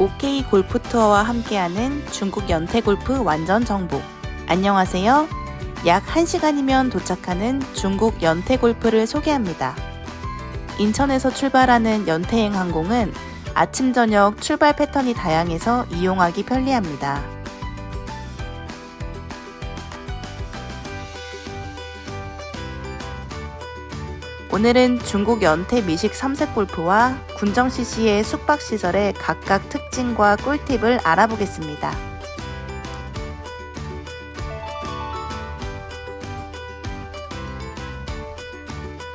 OK 골프 투어와 함께하는 중국 연태 골프 완전 정보. 안녕하세요. 약 1시간이면 도착하는 중국 연태 골프를 소개합니다. 인천에서 출발하는 연태행 항공은 아침 저녁 출발 패턴이 다양해서 이용하기 편리합니다. 오늘은 중국 연태 미식 3색 골프와 군정 CC의 숙박 시설의 각각 특징과 꿀팁을 알아보겠습니다.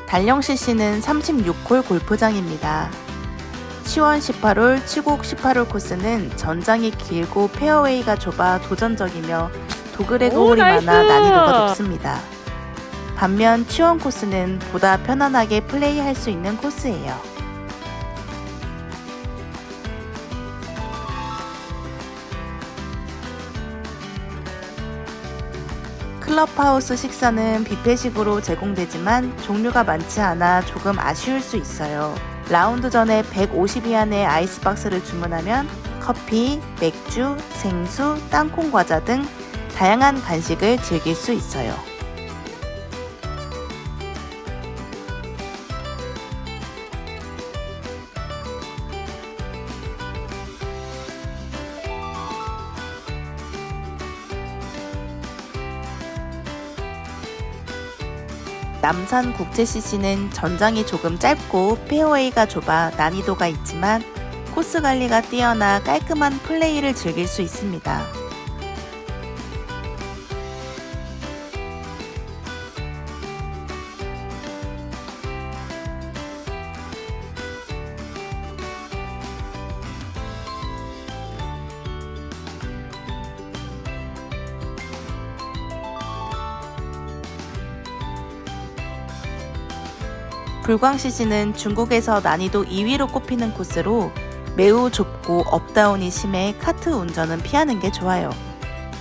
달령 CC는 36홀 골프장입니다. 시원 18홀, 치곡 18홀 코스는 전장이 길고 페어웨이가 좁아 도전적이며 도그레 오, 고홀이 많아! 난이도가 높습니다. 반면 치원 코스는 보다 편안하게 플레이할 수 있는 코스예요. 클럽하우스 식사는 뷔페식으로 제공되지만 종류가 많지 않아 조금 아쉬울 수 있어요. 라운드 전에 150위안의 아이스박스를 주문하면 커피, 맥주, 생수, 땅콩 과자 등 다양한 간식을 즐길 수 있어요. 남산 국제 CC는 전장이 조금 짧고 페어웨이가 좁아 난이도가 있지만 코스 관리가 뛰어나 깔끔한 플레이를 즐길 수 있습니다. 불광 CC는 중국에서 난이도 2위로 꼽히는 코스로 매우 좁고 업다운이 심해 카트 운전은 피하는 게 좋아요.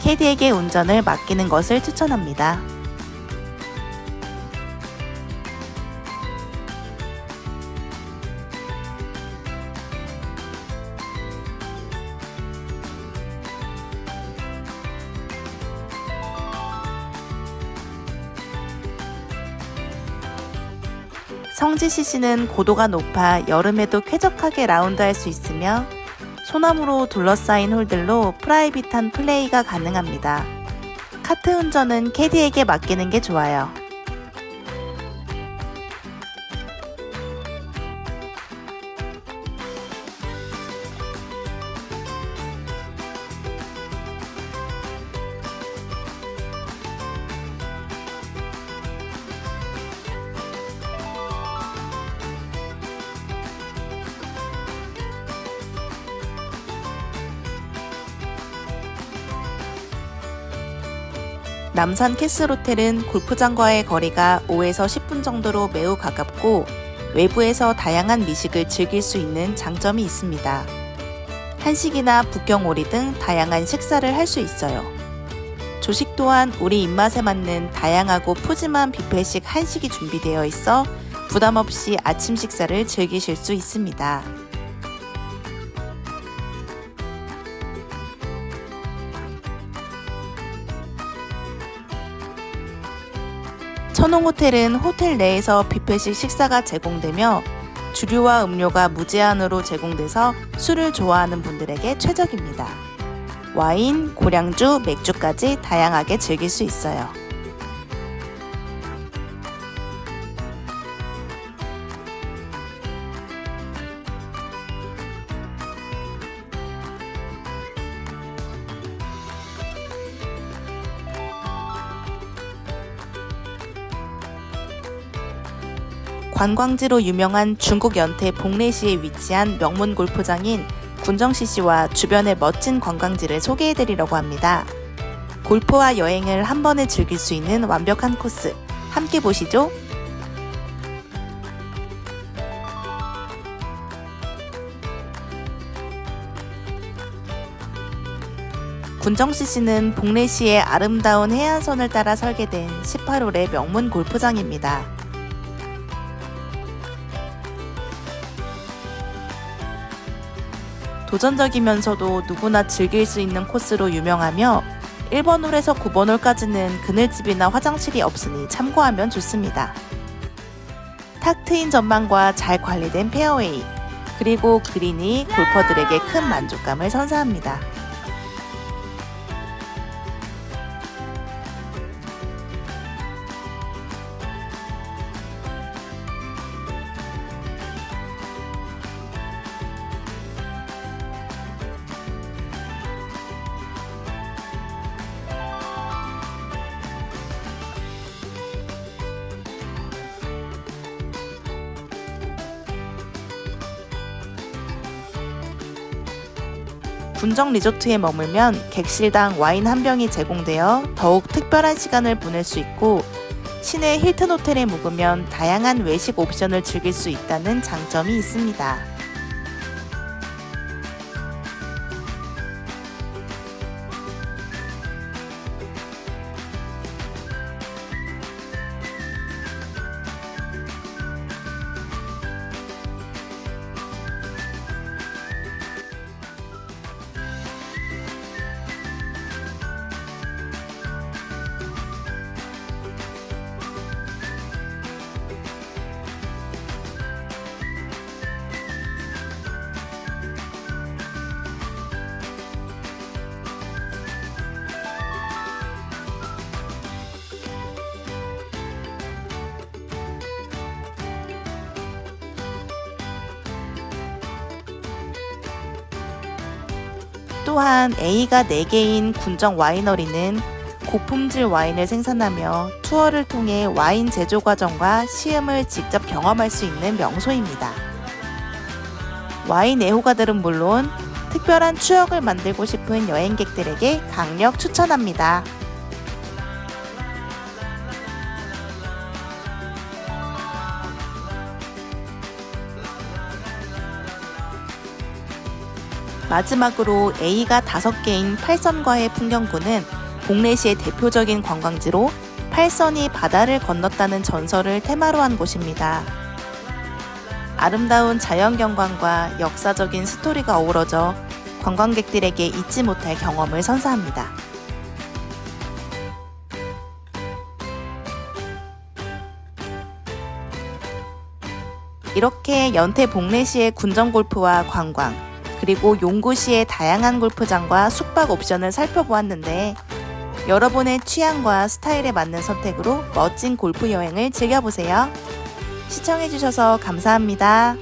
캐디에게 운전을 맡기는 것을 추천합니다. 성지 CC는 고도가 높아 여름에도 쾌적하게 라운드할 수 있으며 소나무로 둘러싸인 홀들로 프라이빗한 플레이가 가능합니다. 카트 운전은 캐디에게 맡기는 게 좋아요. 남산 캐슬 호텔은 골프장과의 거리가 5에서 10분 정도로 매우 가깝고 외부에서 다양한 미식을 즐길 수 있는 장점이 있습니다. 한식이나 북경오리 등 다양한 식사를 할 수 있어요. 조식 또한 우리 입맛에 맞는 다양하고 푸짐한 뷔페식 한식이 준비되어 있어 부담 없이 아침 식사를 즐기실 수 있습니다. 천홍호텔은 호텔 내에서 뷔페식 식사가 제공되며 주류와 음료가 무제한으로 제공돼서 술을 좋아하는 분들에게 최적입니다. 와인, 고량주, 맥주까지 다양하게 즐길 수 있어요. 관광지로 유명한 중국 연태 복례시에 위치한 명문 골프장인 군정CC와 주변의 멋진 관광지를 소개해드리려고 합니다. 골프와 여행을 한 번에 즐길 수 있는 완벽한 코스. 함께 보시죠. 군정CC는 복례시의 아름다운 해안선을 따라 설계된 18홀의 명문 골프장입니다. 도전적이면서도 누구나 즐길 수 있는 코스로 유명하며 1번 홀에서 9번 홀까지는 그늘집이나 화장실이 없으니 참고하면 좋습니다. 탁 트인 전망과 잘 관리된 페어웨이, 그리고 그린이 골퍼들에게 큰 만족감을 선사합니다. 분정 리조트에 머물면 객실당 와인 한 병이 제공되어 더욱 특별한 시간을 보낼 수 있고 시내 힐튼 호텔에 묵으면 다양한 외식 옵션을 즐길 수 있다는 장점이 있습니다. 또한 A가 4개인 군정 와이너리는 고품질 와인을 생산하며 투어를 통해 와인 제조 과정과 시음을 직접 경험할 수 있는 명소입니다. 와인 애호가들은 물론 특별한 추억을 만들고 싶은 여행객들에게 강력 추천합니다. 마지막으로 A가 5개인 팔선과의 풍경구는 복례시의 대표적인 관광지로 팔선이 바다를 건넜다는 전설을 테마로 한 곳입니다. 아름다운 자연 경관과 역사적인 스토리가 어우러져 관광객들에게 잊지 못할 경험을 선사합니다. 이렇게 연태 복례시의 군정 골프와 관광, 그리고 용구시의 다양한 골프장과 숙박 옵션을 살펴보았는데 여러분의 취향과 스타일에 맞는 선택으로 멋진 골프 여행을 즐겨보세요. 시청해주셔서 감사합니다.